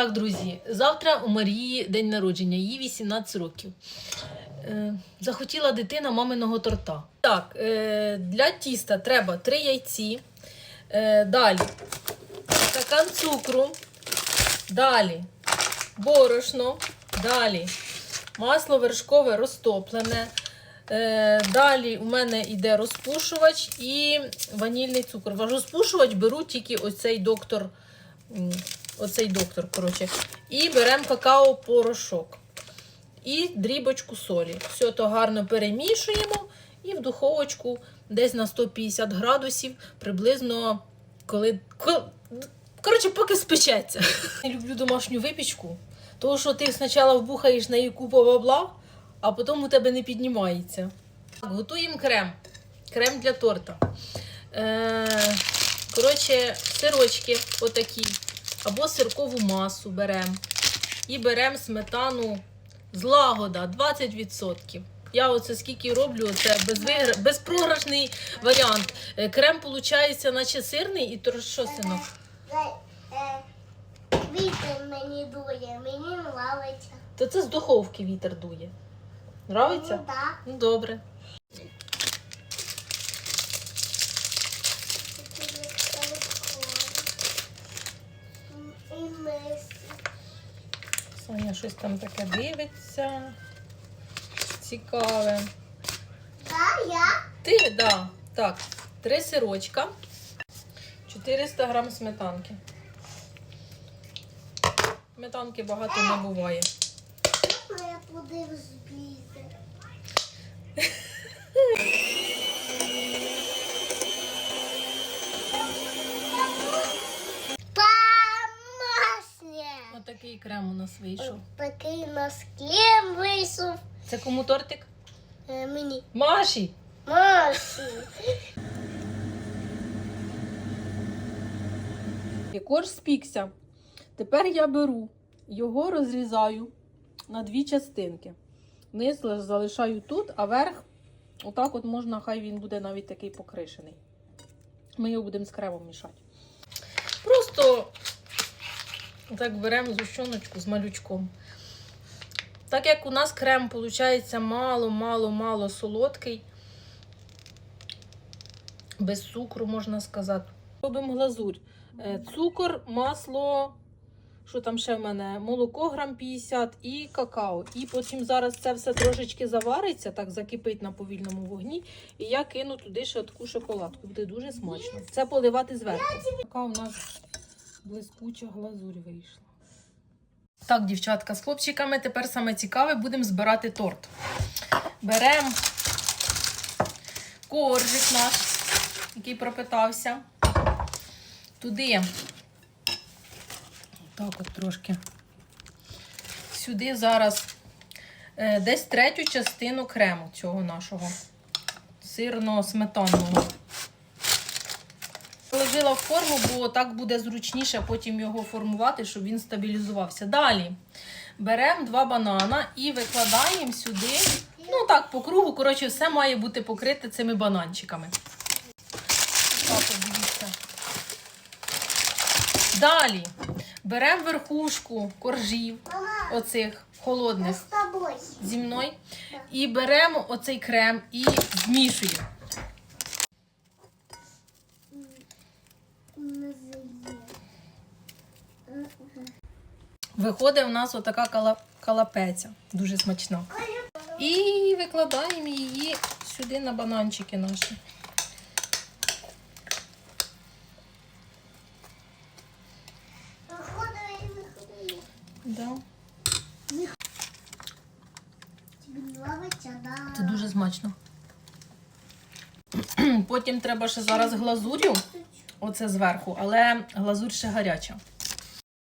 Так, друзі, завтра у Марії день народження, їй 18 років. Е, захотіла дитина маминого торта. Так, е, для тіста треба 3 яйці. Е, далі стакан цукру. Далі борошно. Далі масло вершкове розтоплене. Е, далі у мене йде розпушувач і ванільний цукор. Розпушувач беру тільки оцей доктор. Оцей доктор, коротше. І беремо какао-порошок. І дрібочку солі. Все то гарно перемішуємо і в духовочку десь на 150 градусів, приблизно коли. Коротше, поки спечеться. Я люблю домашню випічку, тому що ти спочатку вбухаєш на її купу бабла, а потім у тебе не піднімається. Так, Готуємо крем. Крем для торта. Е, коротше, сирочки отакі. Або сиркову масу беремо. І беремо сметану з лагода 20%. Я оце скільки роблю, це безвигра... безпрограшний варіант. Е, Крем виходить, наче сирний, і то що, синок? Вітер мені дує, мені нравиться. То це з духовки вітер дує. Нравиться? Ну, так. Ну, добре. Щось там таке дивиться. Цікаве. Да, я. Ти, да. Так, три сирочка, 400 грам сметанки. Сметанки багато не буває. Я подивлюсь Отакий крем у нас вийшов. Такий у нас клем вийшов. Це кому тортик? Е, Мені. Маші! Масі. Корж спікся. Тепер я беру, його розрізаю на дві частинки. Низ залишаю тут, а верх, отак от можна, хай він буде навіть такий покришений. Ми його будемо з кремом мішати. Просто так беремо зущоночку з малючком. Так як у нас крем, виходить, мало-мало-мало солодкий, без цукру, можна сказати. Робимо глазурь. Е, Цукор, масло, що там ще в мене? Молоко грам 50 і какао. І потім зараз це все трошечки завариться, так закипить на повільному вогні. І я кину туди ще таку шоколадку. Буде дуже смачно. Це поливати зверху. Така у нас блискуча глазурь вийшла. Так, дівчатка, з хлопчиками тепер саме цікаве, будемо збирати торт. Беремо коржик наш, який пропитався. Туди, так от трошки. Сюди зараз е, десь третю частину крему цього нашого сирно-сметанного. В форму, бо так буде зручніше потім його формувати, щоб він стабілізувався. Далі беремо два банана і викладаємо сюди, ну так, по кругу. Коротше, все має бути покрите цими бананчиками. Так, дивіться. Далі беремо верхушку коржів, оцих холодних зі мною. І беремо оцей крем і змішуємо. Виходить у нас отака кала... калапеця. Дуже смачна. І викладаємо її сюди на бананчики наші. Да. Це дуже смачно. Потім треба ще зараз глазурю, оце зверху, але глазурь ще гаряча.